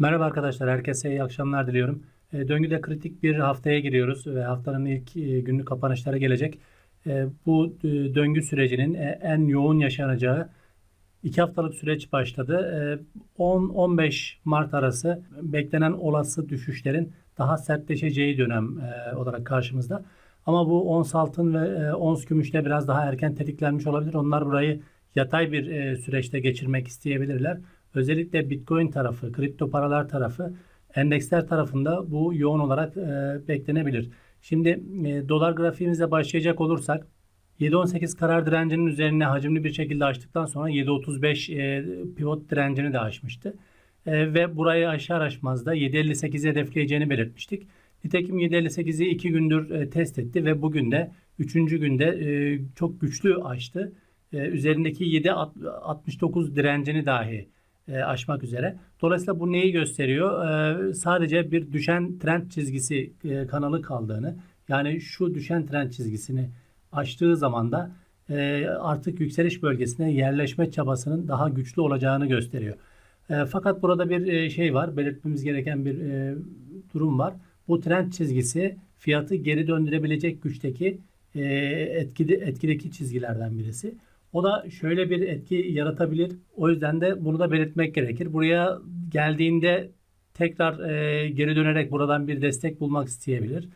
Merhaba arkadaşlar, herkese iyi akşamlar diliyorum. E, Döngüde kritik bir haftaya giriyoruz ve haftanın ilk e, günlük kapanışları gelecek. E, Bu e, döngü sürecinin e, en yoğun yaşanacağı iki haftalık süreç başladı. E, 10-15 Mart arası beklenen olası düşüşlerin daha sertleşeceği dönem e, olarak karşımızda. Ama bu ons altın ve e, ons gümüşte biraz daha erken tetiklenmiş olabilir. Onlar burayı yatay bir e, süreçte geçirmek isteyebilirler. Özellikle Bitcoin tarafı, kripto paralar tarafı, endeksler tarafında bu yoğun olarak e, beklenebilir. Şimdi e, dolar grafiğimize başlayacak olursak 7.18 karar direncinin üzerine hacimli bir şekilde açtıktan sonra 7.35 e, pivot direncini de aşmıştı. E, ve burayı aşağı aşmaz da 7.58'i hedefleyeceğini belirtmiştik. Nitekim 7.58'i 2 gündür e, test etti ve bugün de 3. günde e, çok güçlü açtı. E, üzerindeki 7.69 direncini dahi e, aşmak üzere. Dolayısıyla bu neyi gösteriyor? E, sadece bir düşen trend çizgisi e, kanalı kaldığını yani şu düşen trend çizgisini aştığı zaman da e, artık yükseliş bölgesine yerleşme çabasının daha güçlü olacağını gösteriyor. E, fakat burada bir e, şey var, belirtmemiz gereken bir e, durum var. Bu trend çizgisi fiyatı geri döndürebilecek güçteki e, etkili, etkideki çizgilerden birisi. O da şöyle bir etki yaratabilir. O yüzden de bunu da belirtmek gerekir. Buraya geldiğinde tekrar e, geri dönerek buradan bir destek bulmak isteyebilir.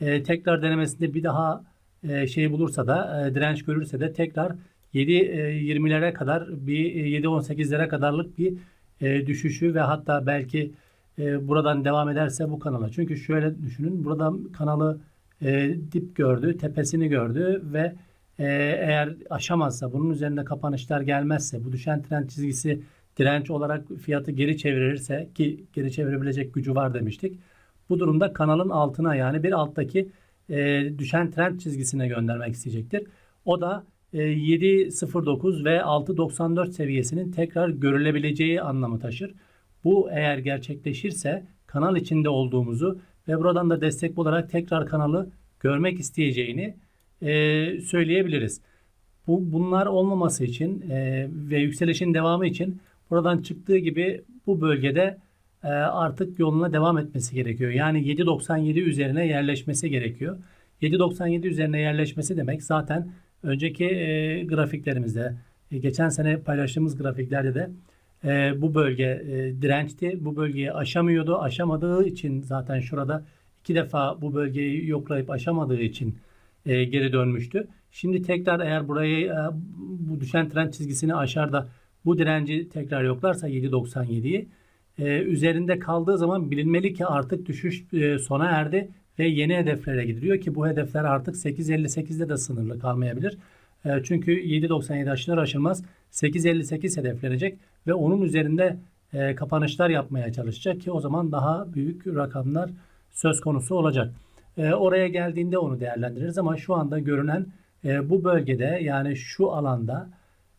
E, tekrar denemesinde bir daha e, şey bulursa da e, direnç görürse de tekrar 7.20'lere kadar bir 7.18'lere kadarlık bir e, düşüşü ve hatta belki e, buradan devam ederse bu kanala. Çünkü şöyle düşünün. Buradan kanalı e, dip gördü, tepesini gördü ve e, eğer aşamazsa, bunun üzerinde kapanışlar gelmezse, bu düşen trend çizgisi direnç olarak fiyatı geri çevirirse ki geri çevirebilecek gücü var demiştik. Bu durumda kanalın altına yani bir alttaki e, düşen trend çizgisine göndermek isteyecektir. O da e, 7.09 ve 6.94 seviyesinin tekrar görülebileceği anlamı taşır. Bu eğer gerçekleşirse kanal içinde olduğumuzu ve buradan da destek olarak tekrar kanalı görmek isteyeceğini e, söyleyebiliriz. Bu bunlar olmaması için e, ve yükselişin devamı için buradan çıktığı gibi bu bölgede e, artık yoluna devam etmesi gerekiyor. Yani 7.97 üzerine yerleşmesi gerekiyor. 7.97 üzerine yerleşmesi demek zaten önceki e, grafiklerimizde e, geçen sene paylaştığımız grafiklerde de e, bu bölge e, dirençti. Bu bölgeyi aşamıyordu. Aşamadığı için zaten şurada iki defa bu bölgeyi yoklayıp aşamadığı için e, geri dönmüştü. Şimdi tekrar eğer burayı e, bu düşen trend çizgisini aşar da bu direnci tekrar yoklarsa 7.97'yi e, üzerinde kaldığı zaman bilinmeli ki artık düşüş e, sona erdi ve yeni hedeflere gidiliyor ki bu hedefler artık 8.58'de de sınırlı kalmayabilir. E, çünkü 7.97 aşılır aşılmaz 8.58 hedeflenecek ve onun üzerinde e, kapanışlar yapmaya çalışacak ki o zaman daha büyük rakamlar söz konusu olacak. E, oraya geldiğinde onu değerlendiririz ama şu anda görünen e, bu bölgede yani şu alanda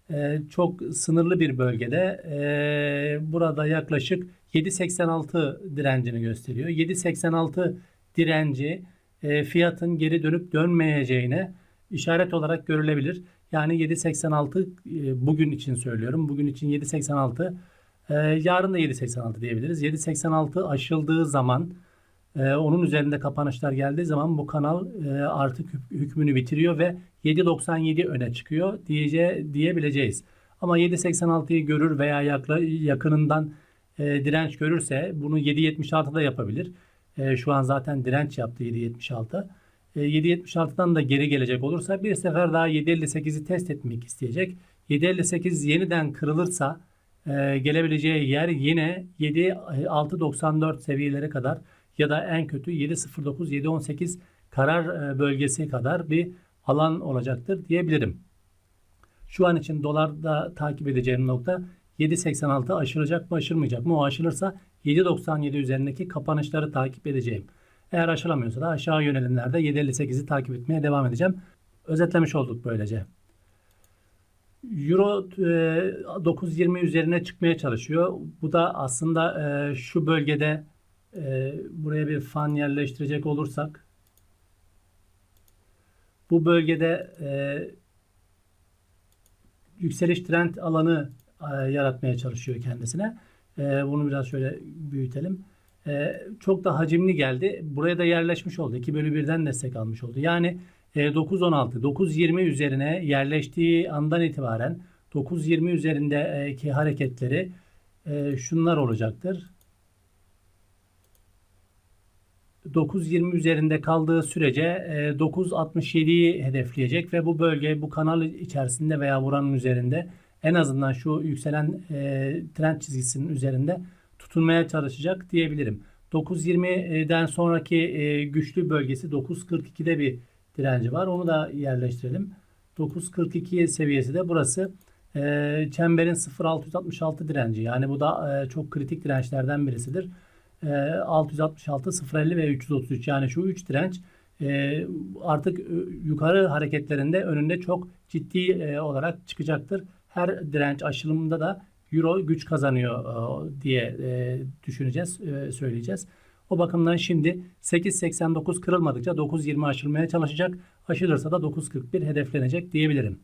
e, çok sınırlı bir bölgede e, burada yaklaşık 7.86 direncini gösteriyor. 7.86 direnci e, fiyatın geri dönüp dönmeyeceğine işaret olarak görülebilir. Yani 7.86 e, bugün için söylüyorum. Bugün için 7.86 e, yarın da 7.86 diyebiliriz. 7.86 aşıldığı zaman e, onun üzerinde kapanışlar geldiği zaman bu kanal e, artık hükmünü bitiriyor ve 7.97 öne çıkıyor diyece, diyebileceğiz. Ama 7.86'yı görür veya yakla, yakınından e, direnç görürse bunu 7.76'da yapabilir. E, şu an zaten direnç yaptı 7.76. E, 7.76'dan da geri gelecek olursa bir sefer daha 7.58'i test etmek isteyecek. 7.58 yeniden kırılırsa e, gelebileceği yer yine 7.694 seviyelere kadar ya da en kötü 7.09 7.18 karar e, bölgesi kadar bir alan olacaktır diyebilirim. Şu an için dolarda takip edeceğim nokta 7.86 aşılacak mı aşılmayacak mı? O aşılırsa 7.97 üzerindeki kapanışları takip edeceğim. Eğer aşılamıyorsa da aşağı yönelimlerde 7.58'i takip etmeye devam edeceğim. Özetlemiş olduk böylece. Euro e, 9.20 üzerine çıkmaya çalışıyor. Bu da aslında e, şu bölgede e, buraya bir fan yerleştirecek olursak bu bölgede e, yükseliş trend alanı e, yaratmaya çalışıyor kendisine. E, bunu biraz şöyle büyütelim. E, çok da hacimli geldi. Buraya da yerleşmiş oldu. 2 bölü 1'den destek almış oldu. Yani e, 9.16, 9.20 üzerine yerleştiği andan itibaren 9.20 üzerindeki hareketleri e, şunlar olacaktır. 9.20 üzerinde kaldığı sürece e, 9.67'yi hedefleyecek ve bu bölge bu kanal içerisinde veya buranın üzerinde en azından şu yükselen e, trend çizgisinin üzerinde tutunmaya çalışacak diyebilirim. 9.20'den sonraki e, güçlü bölgesi 9.42'de bir direnci var. Onu da yerleştirelim. 9.42 seviyesi de burası. E, çemberin 0.666 direnci. Yani bu da e, çok kritik dirençlerden birisidir. E, 666, 0.50 ve 333 yani şu 3 direnç e, artık e, yukarı hareketlerinde önünde çok ciddi e, olarak çıkacaktır. Her direnç aşılımında da Euro güç kazanıyor e, diye e, düşüneceğiz, e, söyleyeceğiz. O bakımdan şimdi 8.89 kırılmadıkça 9.20 aşılmaya çalışacak. Aşılırsa da 9.41 hedeflenecek diyebilirim.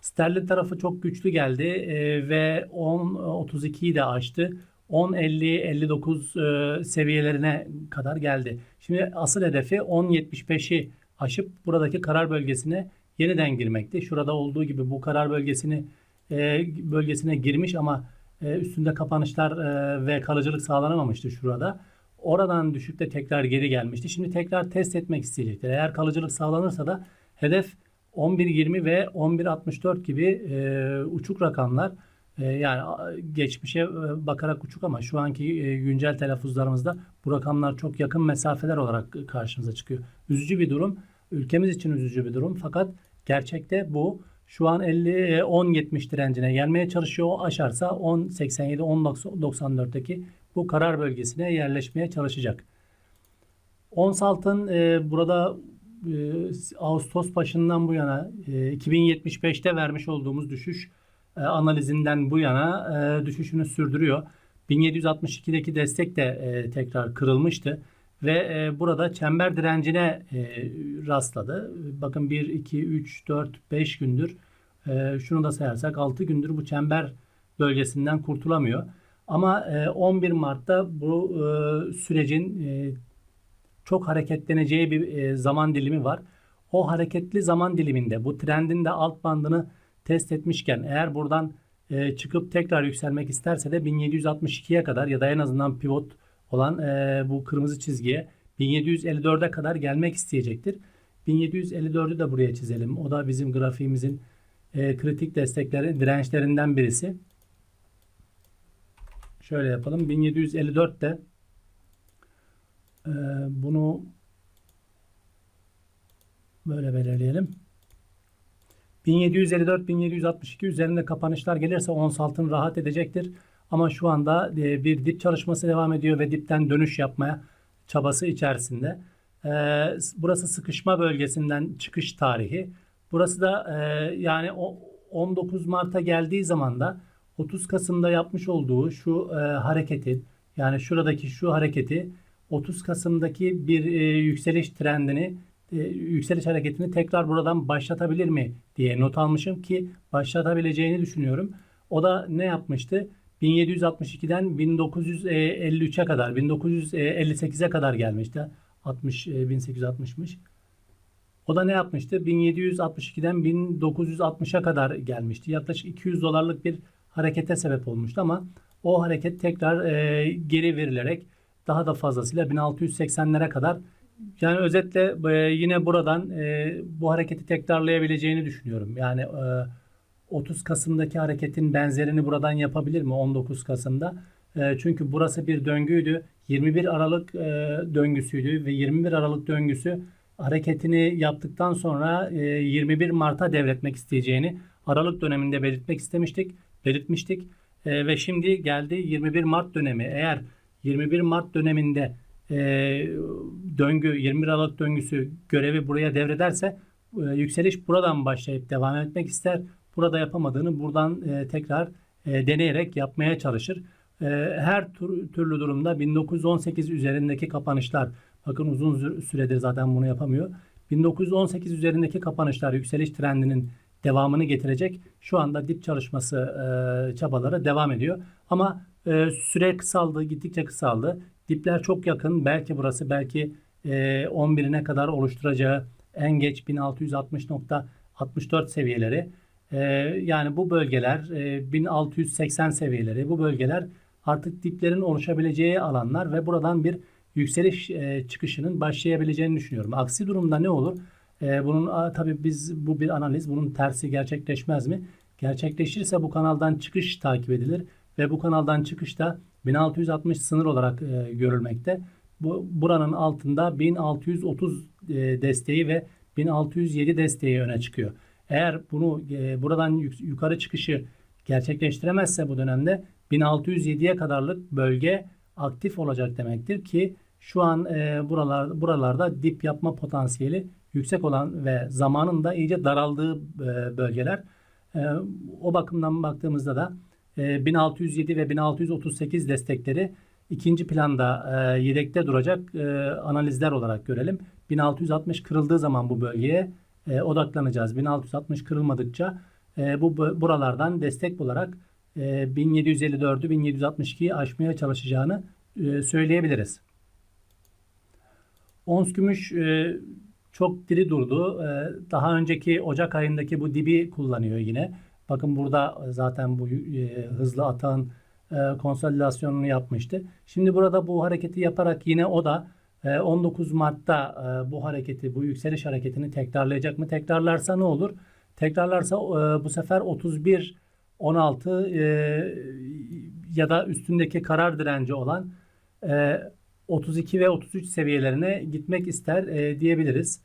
Sterlin tarafı çok güçlü geldi e, ve 10.32'yi de aştı. 10.50-59 e, seviyelerine kadar geldi. Şimdi asıl hedefi 10.75'i aşıp buradaki karar bölgesine yeniden girmekti. Şurada olduğu gibi bu karar bölgesini e, bölgesine girmiş ama e, üstünde kapanışlar ve kalıcılık sağlanamamıştı şurada. Oradan düşükte tekrar geri gelmişti. Şimdi tekrar test etmek isteyecektir. Eğer kalıcılık sağlanırsa da hedef 11.20 ve 11.64 gibi uçuk rakamlar. E, yani geçmişe e, bakarak uçuk ama şu anki e, güncel telaffuzlarımızda bu rakamlar çok yakın mesafeler olarak karşımıza çıkıyor. Üzücü bir durum. Ülkemiz için üzücü bir durum. Fakat gerçekte bu. Şu an 50 10.70 direncine gelmeye çalışıyor. O aşarsa 10.87 10.94'teki bu karar bölgesine yerleşmeye çalışacak. Ons altın e, burada e, Ağustos başından bu yana e, 2075'te vermiş olduğumuz düşüş e, analizinden bu yana e, düşüşünü sürdürüyor. 1762'deki destek de e, tekrar kırılmıştı ve e, burada çember direncine e, rastladı. Bakın 1, 2, 3, 4, 5 gündür e, şunu da sayarsak 6 gündür bu çember bölgesinden kurtulamıyor. Ama e, 11 Mart'ta bu e, sürecin e, çok hareketleneceği bir e, zaman dilimi var. O hareketli zaman diliminde bu trendin de alt bandını test etmişken eğer buradan e, çıkıp tekrar yükselmek isterse de 1762'ye kadar ya da en azından pivot olan e, bu kırmızı çizgiye 1754'e kadar gelmek isteyecektir. 1754'ü de buraya çizelim. O da bizim grafiğimizin e, kritik destekleri, dirençlerinden birisi. Şöyle yapalım. 1754'te e, bunu böyle belirleyelim. 1754-1762 üzerinde kapanışlar gelirse ons altın rahat edecektir. Ama şu anda e, bir dip çalışması devam ediyor ve dipten dönüş yapmaya çabası içerisinde. E, burası sıkışma bölgesinden çıkış tarihi. Burası da e, yani 19 Mart'a geldiği zaman da 30 Kasım'da yapmış olduğu şu hareketi yani şuradaki şu hareketi 30 Kasım'daki bir yükseliş trendini yükseliş hareketini tekrar buradan başlatabilir mi diye not almışım ki başlatabileceğini düşünüyorum. O da ne yapmıştı? 1762'den 1953'e kadar, 1958'e kadar gelmişti. 60 1860'mış. O da ne yapmıştı? 1762'den 1960'a kadar gelmişti. Yaklaşık 200 dolarlık bir harekete sebep olmuştu ama o hareket tekrar e, geri verilerek daha da fazlasıyla 1680'lere kadar yani özetle e, yine buradan e, bu hareketi tekrarlayabileceğini düşünüyorum. Yani e, 30 Kasım'daki hareketin benzerini buradan yapabilir mi 19 Kasım'da? E, çünkü burası bir döngüydü. 21 Aralık e, döngüsüydü ve 21 Aralık döngüsü hareketini yaptıktan sonra e, 21 Mart'a devretmek isteyeceğini Aralık döneminde belirtmek istemiştik, belirtmiştik. E, ve şimdi geldi 21 Mart dönemi. Eğer 21 Mart döneminde e, döngü 21 Aralık döngüsü görevi buraya devrederse e, yükseliş buradan başlayıp devam etmek ister burada yapamadığını buradan e, tekrar e, deneyerek yapmaya çalışır. E, her tur, türlü durumda 1918 üzerindeki kapanışlar bakın uzun süredir zaten bunu yapamıyor. 1918 üzerindeki kapanışlar yükseliş trendinin devamını getirecek. Şu anda dip çalışması e, çabaları devam ediyor. Ama e, süre kısaldı, gittikçe kısaldı. Dipler çok yakın. Belki burası belki e, 11'ine kadar oluşturacağı en geç 1660.64 seviyeleri. E, yani bu bölgeler e, 1680 seviyeleri bu bölgeler artık diplerin oluşabileceği alanlar ve buradan bir yükseliş e, çıkışının başlayabileceğini düşünüyorum. Aksi durumda ne olur? E, bunun a, tabii biz bu bir analiz. Bunun tersi gerçekleşmez mi? Gerçekleşirse bu kanaldan çıkış takip edilir ve bu kanaldan çıkışta 1660 sınır olarak e, görülmekte. Bu buranın altında 1630 e, desteği ve 1607 desteği öne çıkıyor. Eğer bunu e, buradan yuk- yukarı çıkışı gerçekleştiremezse bu dönemde 1607'ye kadarlık bölge aktif olacak demektir ki şu an e, buralar buralarda dip yapma potansiyeli yüksek olan ve zamanın da iyice daraldığı e, bölgeler. E, o bakımdan baktığımızda da e, 1607 ve 1638 destekleri ikinci planda e, yedekte duracak e, analizler olarak görelim. 1660 kırıldığı zaman bu bölgeye e, odaklanacağız. 1660 kırılmadıkça e, bu buralardan destek olarak e, 1754'ü 1762'yi aşmaya çalışacağını e, söyleyebiliriz. Ons gümüş e, çok diri durdu. E, daha önceki Ocak ayındaki bu dibi kullanıyor yine. Bakın burada zaten bu e, hızlı atağın e, konsolidasyonunu yapmıştı. Şimdi burada bu hareketi yaparak yine o da e, 19 Mart'ta e, bu hareketi, bu yükseliş hareketini tekrarlayacak mı? Tekrarlarsa ne olur? Tekrarlarsa e, bu sefer 31 16 e, ya da üstündeki karar direnci olan e, 32 ve 33 seviyelerine gitmek ister e, diyebiliriz.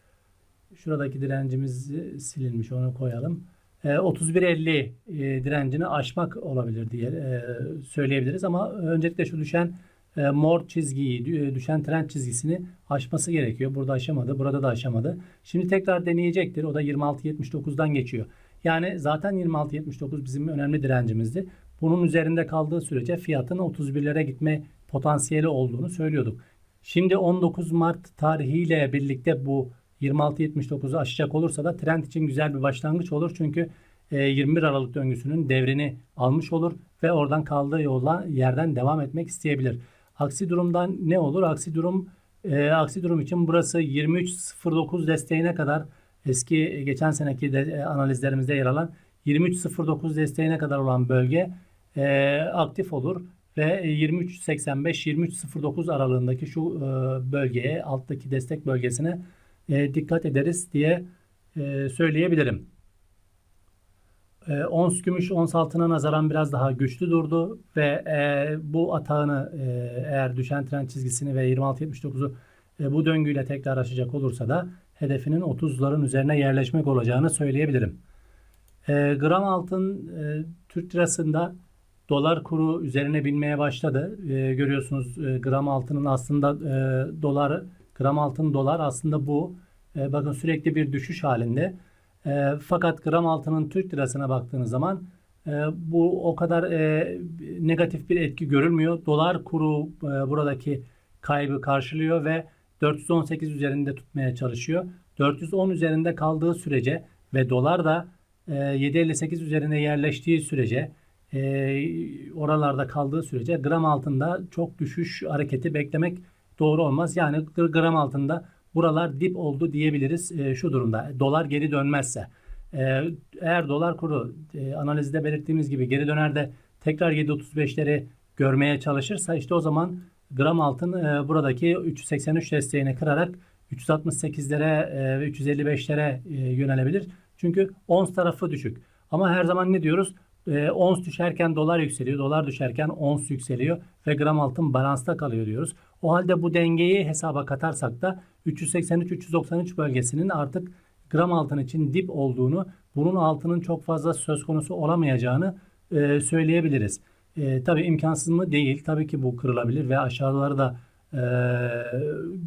Şuradaki direncimiz silinmiş onu koyalım. E, 31.50 e, direncini aşmak olabilir diye e, söyleyebiliriz ama öncelikle şu düşen e, mor çizgiyi, dü- düşen trend çizgisini aşması gerekiyor. Burada aşamadı, burada da aşamadı. Şimdi tekrar deneyecektir. O da 26.79'dan geçiyor. Yani zaten 26.79 bizim önemli direncimizdi. Bunun üzerinde kaldığı sürece fiyatın 31'lere gitme potansiyeli olduğunu söylüyorduk. Şimdi 19 Mart tarihiyle birlikte bu 26.79'u aşacak olursa da trend için güzel bir başlangıç olur. Çünkü e, 21 Aralık döngüsünün devrini almış olur ve oradan kaldığı yolla yerden devam etmek isteyebilir. Aksi durumdan ne olur? Aksi durum e, aksi durum için burası 23.09 desteğine kadar eski e, geçen seneki de, e, analizlerimizde yer alan 23.09 desteğine kadar olan bölge e, aktif olur ve 23.85-23.09 aralığındaki şu e, bölgeye alttaki destek bölgesine e, dikkat ederiz diye e, söyleyebilirim. E, ons gümüş ons altına nazaran biraz daha güçlü durdu ve e, bu atağını e, eğer düşen trend çizgisini ve 26.79'u e, bu döngüyle tekrar aşacak olursa da hedefinin 30'ların üzerine yerleşmek olacağını söyleyebilirim. E, gram altın e, Türk lirasında dolar kuru üzerine binmeye başladı. E, görüyorsunuz e, gram altının aslında e, dolar gram altın dolar aslında bu. E, bakın sürekli bir düşüş halinde. E, fakat gram altının Türk lirasına baktığınız zaman e, bu o kadar e, negatif bir etki görülmüyor. Dolar kuru e, buradaki kaybı karşılıyor ve 418 üzerinde tutmaya çalışıyor. 410 üzerinde kaldığı sürece ve dolar da e, 7.58 üzerine yerleştiği sürece e, oralarda kaldığı sürece gram altında çok düşüş hareketi beklemek doğru olmaz. Yani gr- gram altında buralar dip oldu diyebiliriz e, şu durumda. Dolar geri dönmezse. E, eğer dolar kuru e, analizde belirttiğimiz gibi geri döner de tekrar 7.35'leri görmeye çalışırsa işte o zaman gram altın e, buradaki 383 desteğini kırarak 368'lere e, ve 355'lere e, yönelebilir. Çünkü ons tarafı düşük. Ama her zaman ne diyoruz? E, ons düşerken dolar yükseliyor, dolar düşerken ons yükseliyor ve gram altın balansta kalıyor diyoruz. O halde bu dengeyi hesaba katarsak da 383-393 bölgesinin artık gram altın için dip olduğunu, bunun altının çok fazla söz konusu olamayacağını e, söyleyebiliriz. E, tabii imkansız mı? Değil. Tabii ki bu kırılabilir ve aşağıları da e,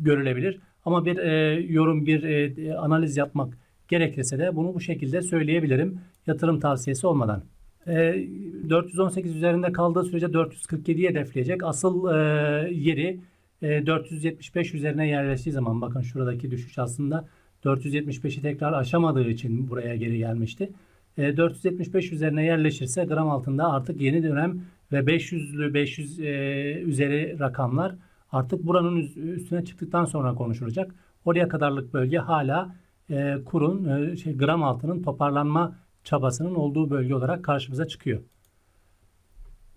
görülebilir. Ama bir e, yorum, bir e, analiz yapmak gerekirse de bunu bu şekilde söyleyebilirim. Yatırım tavsiyesi olmadan. E, 418 üzerinde kaldığı sürece 447'yi hedefleyecek. Asıl e, yeri e, 475 üzerine yerleştiği zaman bakın şuradaki düşüş aslında 475'i tekrar aşamadığı için buraya geri gelmişti. E, 475 üzerine yerleşirse gram altında artık yeni dönem ve 500'lü 500 e, üzeri rakamlar artık buranın üstüne çıktıktan sonra konuşulacak. Oraya kadarlık bölge hala e, kurun e, şey, gram altının toparlanma çabasının olduğu bölge olarak karşımıza çıkıyor.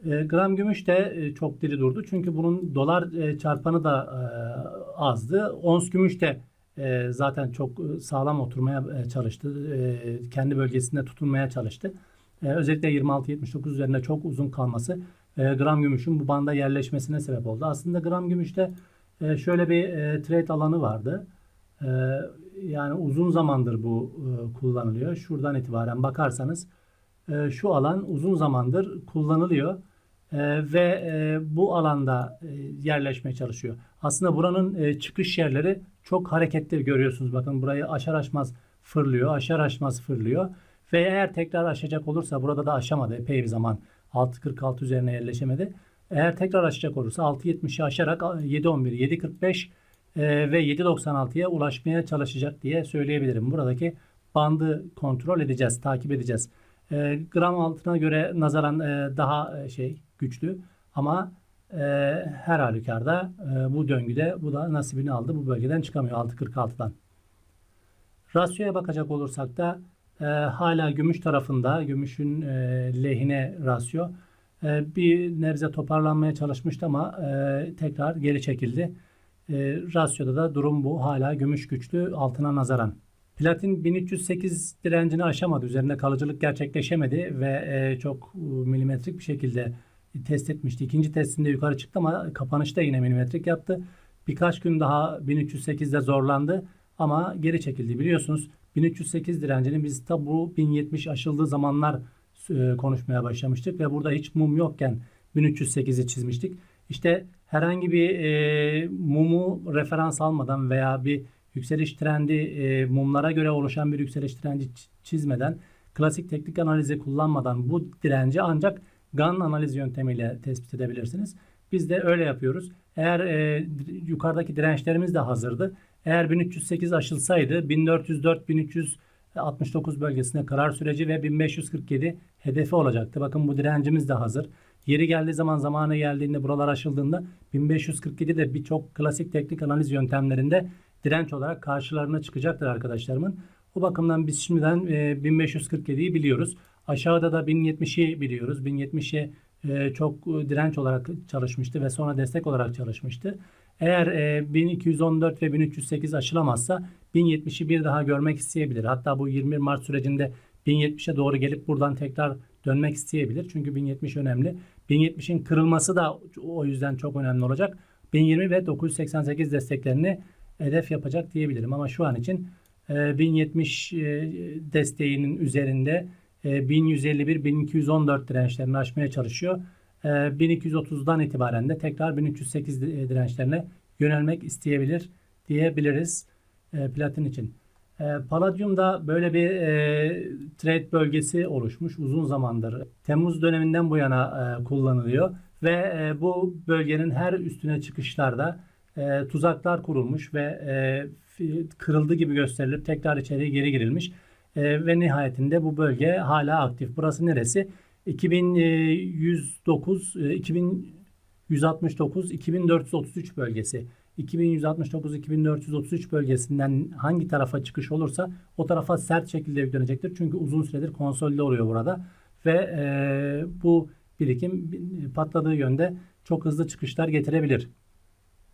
E, gram gümüş de e, çok diri durdu. Çünkü bunun dolar e, çarpanı da e, azdı. Ons gümüş de e, zaten çok e, sağlam oturmaya e, çalıştı. E, kendi bölgesinde tutunmaya çalıştı. E, özellikle 26-79 üzerinde çok uzun kalması e, gram gümüşün bu banda yerleşmesine sebep oldu. Aslında gram gümüşte e, şöyle bir e, trade alanı vardı. E, yani uzun zamandır bu e, kullanılıyor. Şuradan itibaren bakarsanız e, şu alan uzun zamandır kullanılıyor E, ve e, bu alanda e, yerleşmeye çalışıyor. Aslında buranın e, çıkış yerleri çok hareketli görüyorsunuz. Bakın burayı aşar aşmaz fırlıyor, aşar aşmaz fırlıyor. Ve eğer tekrar aşacak olursa burada da aşamadı epey bir zaman. 6.46 üzerine yerleşemedi. Eğer tekrar aşacak olursa 6.70'i aşarak 7.11, 7.45 e, ve 7.96'ya ulaşmaya çalışacak diye söyleyebilirim. Buradaki bandı kontrol edeceğiz, takip edeceğiz. E, gram altına göre nazaran e, daha e, şey güçlü ama e, her halükarda e, bu döngüde bu da nasibini aldı. Bu bölgeden çıkamıyor 6.46'dan. Rasyoya bakacak olursak da e, hala gümüş tarafında, gümüşün e, lehine rasyo e, bir nebze toparlanmaya çalışmıştı ama e, tekrar geri çekildi. E, rasyoda da durum bu. Hala gümüş güçlü altına nazaran. Platin 1308 direncini aşamadı. Üzerinde kalıcılık gerçekleşemedi ve e, çok e, milimetrik bir şekilde test etmişti. İkinci testinde yukarı çıktı ama kapanışta yine milimetrik yaptı. Birkaç gün daha 1308'de zorlandı ama geri çekildi. Biliyorsunuz 1308 direncini biz tabi bu 1070 aşıldığı zamanlar e, konuşmaya başlamıştık ve burada hiç mum yokken 1308'i çizmiştik. İşte herhangi bir e, mumu referans almadan veya bir yükseliş trendi e, mumlara göre oluşan bir yükseliş trendi çizmeden klasik teknik analizi kullanmadan bu direnci ancak GAN analiz yöntemiyle tespit edebilirsiniz. Biz de öyle yapıyoruz. Eğer e, yukarıdaki dirençlerimiz de hazırdı. Eğer 1308 aşılsaydı 1404-1369 bölgesine karar süreci ve 1547 hedefi olacaktı. Bakın bu direncimiz de hazır. Yeri geldiği zaman zamanı geldiğinde buralar aşıldığında 1547 de birçok klasik teknik analiz yöntemlerinde direnç olarak karşılarına çıkacaktır arkadaşlarımın. O bakımdan biz şimdiden e, 1547'yi biliyoruz. Aşağıda da 1070'i biliyoruz. 1070'e e, çok e, direnç olarak çalışmıştı ve sonra destek olarak çalışmıştı. Eğer e, 1214 ve 1308 aşılamazsa 1070'i bir daha görmek isteyebilir. Hatta bu 21 Mart sürecinde 1070'e doğru gelip buradan tekrar dönmek isteyebilir. Çünkü 1070 önemli. 1070'in kırılması da o yüzden çok önemli olacak. 1020 ve 988 desteklerini hedef yapacak diyebilirim. Ama şu an için e, 1070 e, desteğinin üzerinde e, 1151-1214 dirençlerini aşmaya çalışıyor. E, 1230'dan itibaren de tekrar 1308 di- dirençlerine yönelmek isteyebilir diyebiliriz e, platin için. E, Palladium'da böyle bir e, trade bölgesi oluşmuş uzun zamandır. Temmuz döneminden bu yana e, kullanılıyor ve e, bu bölgenin her üstüne çıkışlarda e, tuzaklar kurulmuş ve e, kırıldı gibi gösterilip tekrar içeriye geri girilmiş. E, ve nihayetinde bu bölge hala aktif. Burası neresi? 2109, e, 2169, 2433 bölgesi. 2169-2433 bölgesinden hangi tarafa çıkış olursa o tarafa sert şekilde yüklenecektir. Çünkü uzun süredir konsolide oluyor burada. Ve e, bu birikim patladığı yönde çok hızlı çıkışlar getirebilir.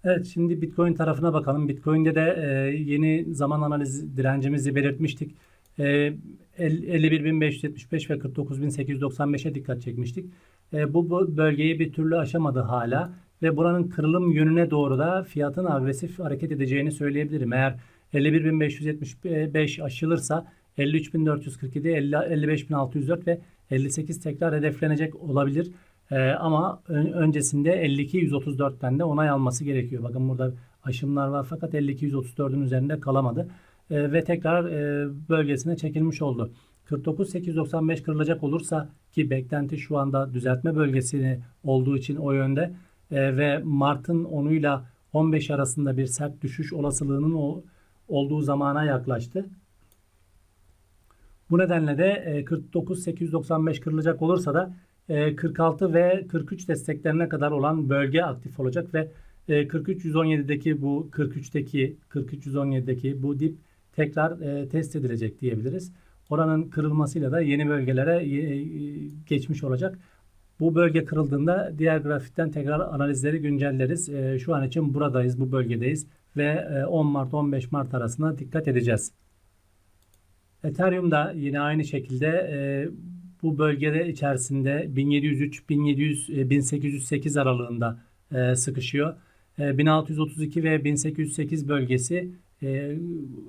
Evet şimdi Bitcoin tarafına bakalım. Bitcoin'de de e, yeni zaman analizi direncimizi belirtmiştik. E, el- 51.575 ve 49.895'e dikkat çekmiştik. E, bu, bu bölgeyi bir türlü aşamadı hala ve buranın kırılım yönüne doğru da fiyatın agresif hareket edeceğini söyleyebilirim. Eğer 51.575 aşılırsa 53.447, 50 55.604 ve 58 tekrar hedeflenecek olabilir. Ee, ama ön- öncesinde 52.134'ten de onay alması gerekiyor. Bakın burada aşımlar var fakat 52.134'ün üzerinde kalamadı. Ee, ve tekrar e, bölgesine çekilmiş oldu. 49.895 kırılacak olursa ki beklenti şu anda düzeltme bölgesini olduğu için o yönde e, ve Mart'ın 10'uyla 15 arasında bir sert düşüş olasılığının o, olduğu zamana yaklaştı. Bu nedenle de e, 49.895 kırılacak olursa da e, 46 ve 43 desteklerine kadar olan bölge aktif olacak ve e, 43.117'deki bu 43'teki 43.117'deki bu dip tekrar e, test edilecek diyebiliriz. Oranın kırılmasıyla da yeni bölgelere e, geçmiş olacak. Bu bölge kırıldığında diğer grafikten tekrar analizleri güncelleriz. E, şu an için buradayız, bu bölgedeyiz ve e, 10 Mart 15 Mart arasına dikkat edeceğiz. Ethereum da yine aynı şekilde e, bu bölgede içerisinde 1703 1700 e, 1808 aralığında e, sıkışıyor. E, 1632 ve 1808 bölgesi e,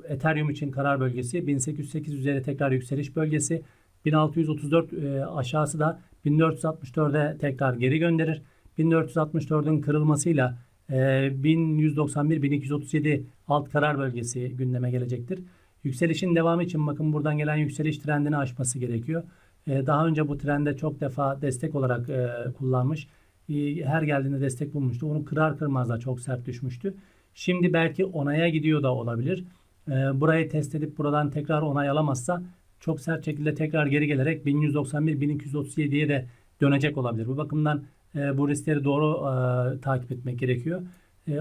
Ethereum için karar bölgesi. 1808 üzeri tekrar yükseliş bölgesi. 1634 e, aşağısı da 1464'e tekrar geri gönderir. 1464'ün kırılmasıyla e, 1191-1237 alt karar bölgesi gündeme gelecektir. Yükselişin devamı için bakın buradan gelen yükseliş trendini aşması gerekiyor. E, daha önce bu trende çok defa destek olarak e, kullanmış. E, her geldiğinde destek bulmuştu. Onu kırar kırmaz da çok sert düşmüştü. Şimdi belki onaya gidiyor da olabilir. E, burayı test edip buradan tekrar onay alamazsa çok sert şekilde tekrar geri gelerek 1191-1237'ye de dönecek olabilir. Bu bakımdan e, bu riskleri doğru takip etmek gerekiyor.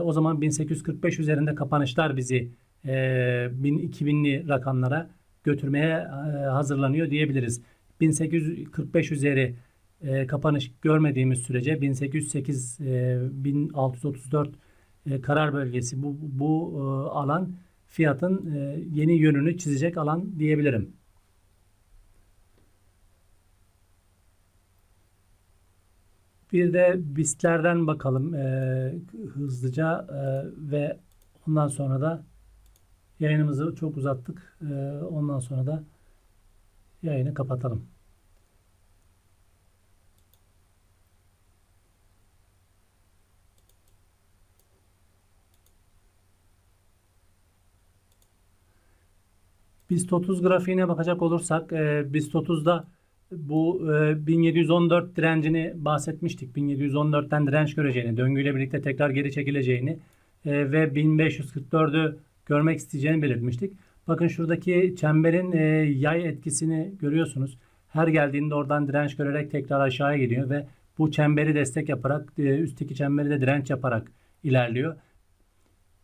O zaman 1845 üzerinde kapanışlar bizi e, 1000-2000'li rakamlara götürmeye hazırlanıyor diyebiliriz. 1845 üzeri e, kapanış görmediğimiz sürece 1808 e, 1634 e, karar bölgesi bu, bu e, alan fiyatın e, yeni yönünü çizecek alan diyebilirim. Bir de BIST'lerden bakalım e, hızlıca e, ve ondan sonra da yayınımızı çok uzattık. E, ondan sonra da yayını kapatalım. BIST 30 grafiğine bakacak olursak e, BIST 30'da bu e, 1714 direncini bahsetmiştik. 1714'ten direnç göreceğini, döngüyle birlikte tekrar geri çekileceğini e, ve 1544'ü görmek isteyeceğini belirtmiştik. Bakın şuradaki çemberin e, yay etkisini görüyorsunuz. Her geldiğinde oradan direnç görerek tekrar aşağıya gidiyor ve bu çemberi destek yaparak e, üstteki çemberi de direnç yaparak ilerliyor.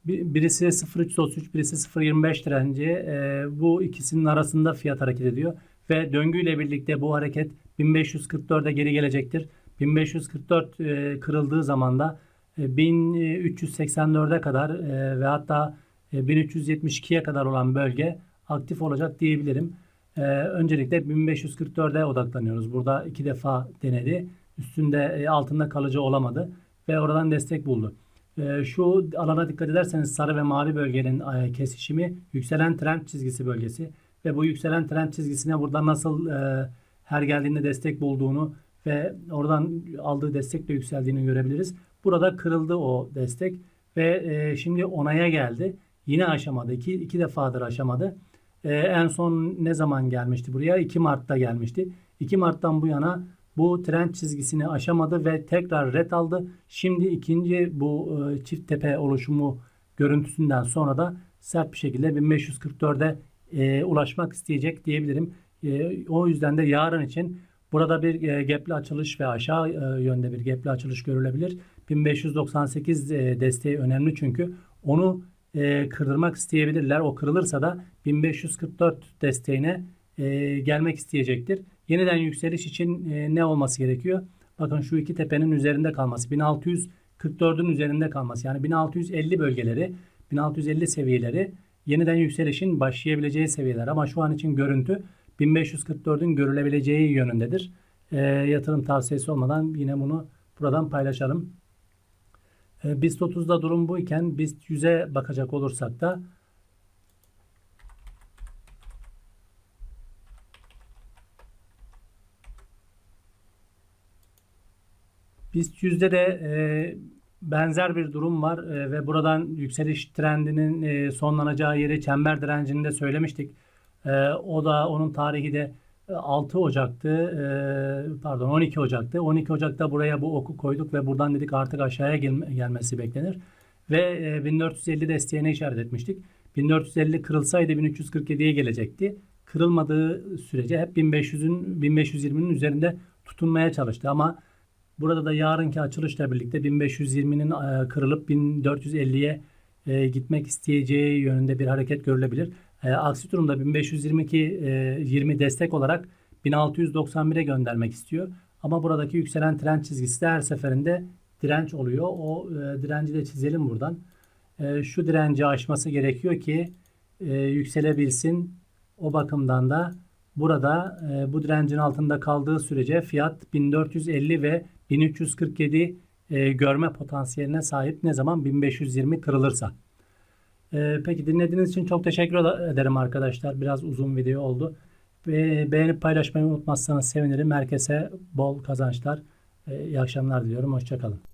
Bir- Birisi 0.333, birisi 0.25 direnci. E, bu ikisinin arasında fiyat hareket ediyor. Ve döngüyle birlikte bu hareket 1544'e geri gelecektir. 1544 e, kırıldığı zaman da e, 1384'e kadar e, ve hatta 1372'ye kadar olan bölge aktif olacak diyebilirim. E, öncelikle 1544'e odaklanıyoruz. Burada iki defa denedi. Üstünde e, altında kalıcı olamadı ve oradan destek buldu. E, şu alana dikkat ederseniz sarı ve mavi bölgenin e, kesişimi yükselen trend çizgisi bölgesi ve bu yükselen trend çizgisine burada nasıl e, her geldiğinde destek bulduğunu ve oradan aldığı destekle yükseldiğini görebiliriz. Burada kırıldı o destek ve e, şimdi onaya geldi. Yine aşamadı. İki, iki defadır aşamadı. E, en son ne zaman gelmişti buraya? 2 Mart'ta gelmişti. 2 Mart'tan bu yana bu trend çizgisini aşamadı ve tekrar ret aldı. Şimdi ikinci bu e, çift tepe oluşumu görüntüsünden sonra da sert bir şekilde 1544'e e, ulaşmak isteyecek diyebilirim. E, o yüzden de yarın için burada bir e, gapli açılış ve aşağı e, yönde bir gapli açılış görülebilir. 1598 e, desteği önemli çünkü onu e, kırdırmak isteyebilirler. O kırılırsa da 1544 desteğine e, gelmek isteyecektir. Yeniden yükseliş için e, ne olması gerekiyor? Bakın şu iki tepenin üzerinde kalması. 1644'ün üzerinde kalması. Yani 1650 bölgeleri, 1650 seviyeleri yeniden yükselişin başlayabileceği seviyeler. Ama şu an için görüntü 1544'ün görülebileceği yönündedir. E, yatırım tavsiyesi olmadan yine bunu buradan paylaşalım. E, BIST 30'da durum bu iken BIST 100'e bakacak olursak da BIST 100'de de e, benzer bir durum var e, ve buradan yükseliş trendinin e, sonlanacağı yeri çember direncini de söylemiştik. E, o da onun tarihi de 6 Ocak'tı. Pardon 12 Ocak'tı. 12 Ocak'ta buraya bu oku koyduk ve buradan dedik artık aşağıya gelme- gelmesi beklenir. Ve e, 1450 desteğine işaret etmiştik. 1450 kırılsaydı 1347'ye gelecekti. kırılmadığı sürece hep 1500'ün 1520'nin üzerinde tutunmaya çalıştı ama burada da yarınki açılışla birlikte 1520'nin e, kırılıp 1450'ye e, gitmek isteyeceği yönünde bir hareket görülebilir. E, aksi durumda 1522 e, 20 destek olarak 1691'e göndermek istiyor. Ama buradaki yükselen trend çizgisi de her seferinde direnç oluyor. O e, direnci de çizelim buradan. E, şu direnci aşması gerekiyor ki e, yükselebilsin. O bakımdan da burada e, bu direncin altında kaldığı sürece fiyat 1450 ve 1347 e, görme potansiyeline sahip ne zaman 1520 kırılırsa. E, peki dinlediğiniz için çok teşekkür ederim arkadaşlar. Biraz uzun video oldu. Beğenip paylaşmayı unutmazsanız sevinirim. Herkese bol kazançlar. E, iyi akşamlar diliyorum. Hoşçakalın.